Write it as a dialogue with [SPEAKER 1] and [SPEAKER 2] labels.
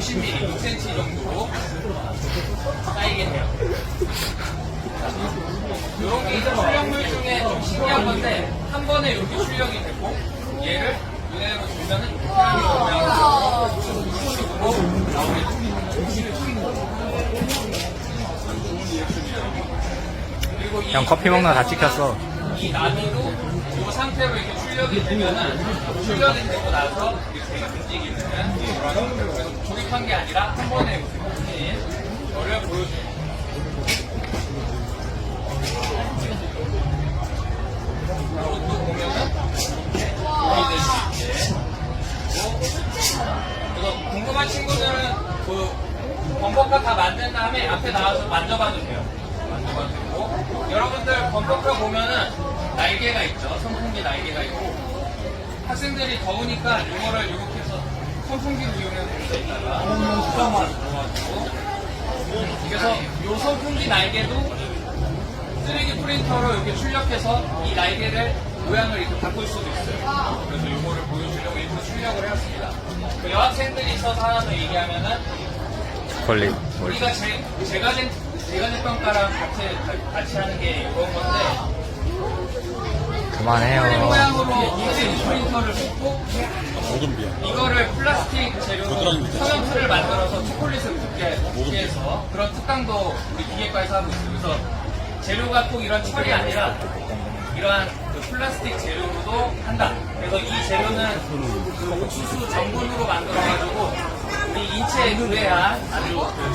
[SPEAKER 1] 60mm, 6cm 정도로 쌓이겠네요. 이런 게 이제 출력물 중에 좀 신기한 건데 한 번에 이렇게 출력이 되고 얘를 위에로 주면은 피라미드 모양으로 식으로 나오게 됩니다. 그리고
[SPEAKER 2] 이형 커피 먹나 다 찍혔어.
[SPEAKER 1] 이 나비도 이 상태로 이렇게 출력이 되면은 출력이 되고 나서 이렇게 움직이는 그런 그래서 조립한 게 아니라 한 번에 움직이는 거를 보여줘요. 이것도 보면은 이렇게 그리고 궁금한 친구들은 그 범퍼카 다 만든 다음에 앞에 나와서 만져봐도 돼요. 만져봐도 되고 여러분들 범퍼카 보면은 날개가 있죠. 선풍기 날개가 있고 학생들이 더우니까 이거를 이렇게 해서 선풍기를 이용해서 여기다가 넣어가지고 그래서 이 선풍기 날개도 3D 프린터로 이렇게 출력해서 이 날개를 모양을 이렇게 바꿀 수도 있어요. 그래서 이거를 보여주려고 일부러 출력을 해왔습니다. 그 여학생들이 있어서 하나 더 얘기하면은
[SPEAKER 2] 걸리.
[SPEAKER 1] 우리가 제, 제가 된, 제가 된 평가랑 같이, 같이 하는 게 이런 건데
[SPEAKER 2] 그만해요.
[SPEAKER 1] 모양으로 3D 프린터를 붓고 이거를 플라스틱 재료로 성형틀을 만들어서 초콜릿을 붓게, 붓게 해서 그런 특강도 우리 기계과에서 하고 있어요. 그래서 재료가 꼭 이런 철이 아니라 이러한 그 플라스틱 재료로도 한다. 그래서 이 재료는 그 옥수수 전분으로 만들어가지고 우리 인체에 유해한 아주 그